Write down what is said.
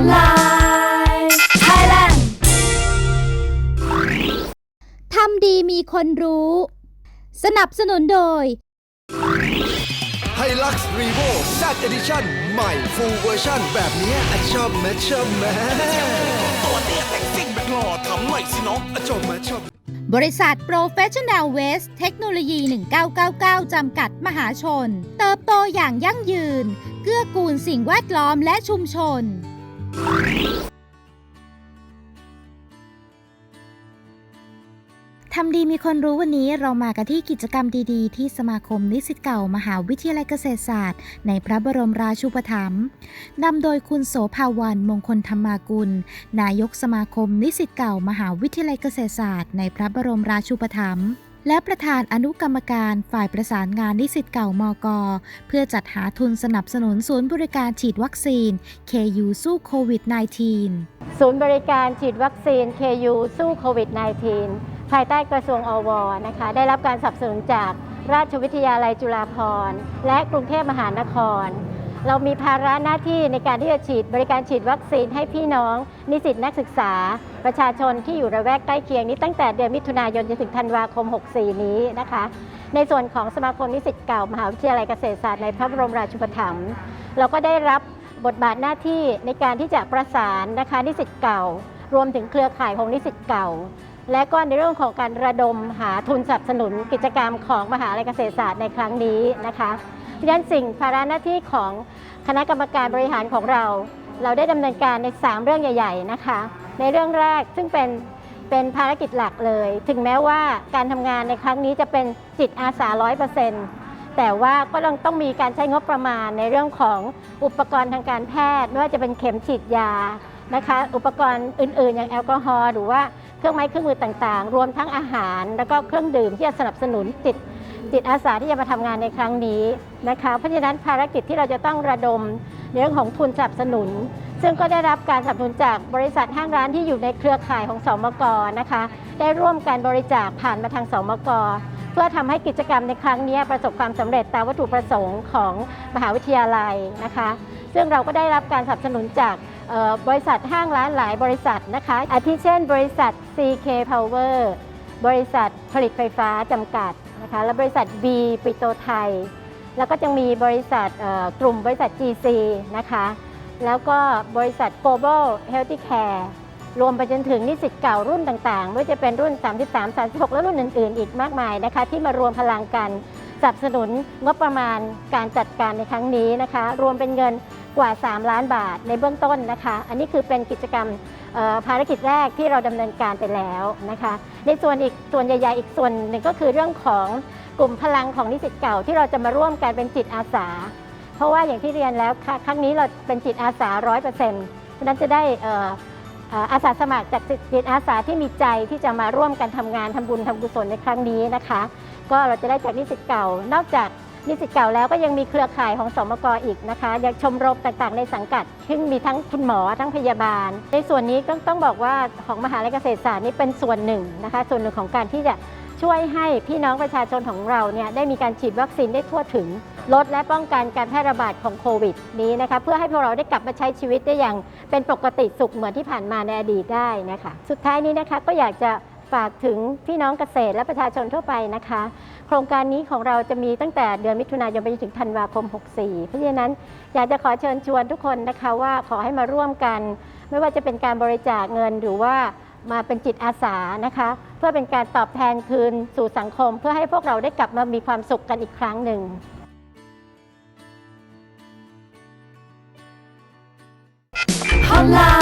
Hotline Thailand ทำดีมีคนรู้ สนับสนุนโดย ไฮลักซ์รีโวแซดเอดิชั่นใหม่ฟูลเวอร์ชันแบบเนี้ยอะชอบแมชอบแมตัวเตี้ยแต่งซิ่งแบบหล่อทำหน่อยสิน้องอะชอบแมชอบบริษัท Professional Waste เทคโนโลยี 1999 จำกัดมหาชน เติบโตอย่างยั่งยืน เกื้อกูลสิ่งแวดล้อมและชุมชน ทำดีมีคนรู้วันนี้เรามากันที่กิจกรรมดีๆ ที่สมาคมนิสิตเก่ามหาวิทยาลัยเกษตรศาสตร์ ในพระบรมราชูปถัมภ์นำโดยคุณโสภาวันมงคลธรรมากุล นายกสมาคมนิสิตเก่ามหาวิทยาลัยเกษตรศาสตร์ ในพระบรมราชูปถัมภ์ และประธานอนุกรรมการฝ่ายประสานงานนิสิตเก่ามกเพื่อจัดหาทุนสนับสนุนศูนย์บริการฉีดวัคซีน KU สู้โควิด -19 ศูนย์บริการฉีดวัคซีน KU สู้โควิด -19 ภายใต้กระทรวงอวนะคะ ได้รับการสนับสนุนจากราชวิทยาลัยจุฬาภรณ์ และกรุงเทพมหานคร เรามีภาระหน้าที่ในการที่จะฉีดบริการฉีดวัคซีนให้พี่น้อง นิสิตนักศึกษา ประชาชนที่อยู่ระแวกใกล้เคียงนี้ตั้งแต่เดือนมิถุนายนจนถึงธันวาคม 64 นี้นะคะ ในส่วนของสมาคมนิสิตเก่ามหาวิทยาลัยเกษตรศาสตร์ในพระบรมราชูปถัมภ์เราก็ได้รับบทบาทหน้าที่ในการที่จะประสานนะคะนิสิตเก่า รวมถึงเครือข่ายของนิสิตเก่า และก็ในเรื่องของการระดมหาทุนสนับสนุนกิจกรรมของมหาวิทยาลัยเกษตรศาสตร์ในครั้งนี้นะคะ เพรานั้นสิ่งภาระหน้าที่ของคณะกรรมการบริหารของเรา เราได้ดำเนินการใน 3 เรื่องใหญ่ ๆ นะคะ ในเรื่องแรกซึ่งเป็นเป็นภารกิจหลักเลย ถึงแม้ว่าการทำงานในครั้งนี้จะเป็นจิตอาสา100%แต่ว่าก็ต้องต้องมีการใช้งบประมาณในเรื่องของอุปกรณ์ทางการแพทย์ไม่ว่าจะเป็นเข็มฉีดยานะคะ อุปกรณ์อื่น ๆ อย่างแอลกอฮอล์หรือว่าเครื่องไม้เครื่องมือต่างๆ รวมทั้งอาหาร แล้วก็เครื่องดื่มที่จะสนับสนุนจิต จิตอาสาที่จะมาทำงานในครั้งนี้นะคะ เพราะฉะนั้นภารกิจที่เราจะต้องระดมเรื่องของทุนสนับสนุน ซึ่งก็ได้รับการสนับสนุนจากบริษัทห้างร้านที่อยู่ในเครือข่ายของสมกนะคะ ได้ร่วมการบริจาคผ่านมาทางสมกเพื่อทำให้กิจกรรมในครั้งนี้ประสบความสำเร็จตามวัตถุประสงค์ของมหาวิทยาลัยนะคะ ซึ่งเราก็ได้รับการสนับสนุนจากบริษัทห้างร้านหลายบริษัทนะคะ อาทิเช่น บริษัท CK Power บริษัทผลิตไฟฟ้าจำกัด นะคะและบริษัท B ปิโตไทย แล้วก็จะมีบริษัทกลุ่มบริษัท GC นะคะแล้วก็บริษัท Global Healthy Care รวมไปจนถึงนิสิตเก่ารุ่นต่างๆ ไม่ว่าจะเป็นรุ่น 33 36 และรุ่นอื่น ๆ อีกมากมายนะคะ ที่มารวมพลังกันสนับสนุนงบประมาณการจัดการในครั้งนี้นะคะ รวมเป็นเงิน กว่า 3 ล้านบาทในเบื้องต้นนะคะ อันนี้คือเป็นกิจกรรมภารกิจแรกที่เราดำเนินการไปแล้วนะคะ ในส่วนอีกส่วนใหญ่ ๆ อีกส่วนหนึ่งก็คือเรื่องของกลุ่มพลังของนิสิตเก่าที่เราจะมาร่วมกันเป็นจิตอาสา เพราะว่าอย่างที่เรียนแล้วค่ะครั้งนี้เราเป็นจิตอาสา100%เพราะฉะนั้นจะได้อาสาสมัครจากจิตอาสาที่มีใจที่จะมาร่วมกันทำงานทำบุญทำกุศลในครั้งนี้นะคะ ก็เราจะได้จากนิสิตเก่านอกจาก นิสิตเก่าแล้วก็ยังมีเครือข่ายของสมกอีกนะคะยังชมรมต่างๆในสังกัด ซึ่งมีทั้งคุณหมอทั้งพยาบาล ในส่วนนี้ก็ต้องบอกว่าของมหาวิทยาลัยเกษตรศาสตร์นี่เป็นส่วนหนึ่งนะคะ ส่วนหนึ่งของการที่จะช่วยให้พี่น้องประชาชนของเราเนี่ยได้มีการฉีดวัคซีนได้ทั่วถึง ลดและป้องกันการแพร่ระบาดของโควิดนี้นะคะเพื่อให้พวกเราได้กลับมาใช้ชีวิตได้อย่างเป็นปกติสุขเหมือนที่ผ่านมาในอดีตได้นะคะ สุดท้ายนี้นะคะก็อยากจะฝากถึงพี่น้องเกษตรและประชาชนทั่วไปนะคะ ครงการนี้ของเราจะมีตั้งแต่เดือนมิถุนายนไปจนถึงธันวาคม 64 เพราะฉะนั้นอยากจะขอเชิญชวนทุกคนนะคะว่าขอให้มาร่วมกัน ไม่ว่าจะเป็นการบริจาคเงินหรือว่ามาเป็นจิตอาสานะคะ เพื่อเป็นการตอบแทนคืนสู่สังคม เพื่อให้พวกเราได้กลับมามีความสุขกันอีกครั้งหนึ่ง Hotline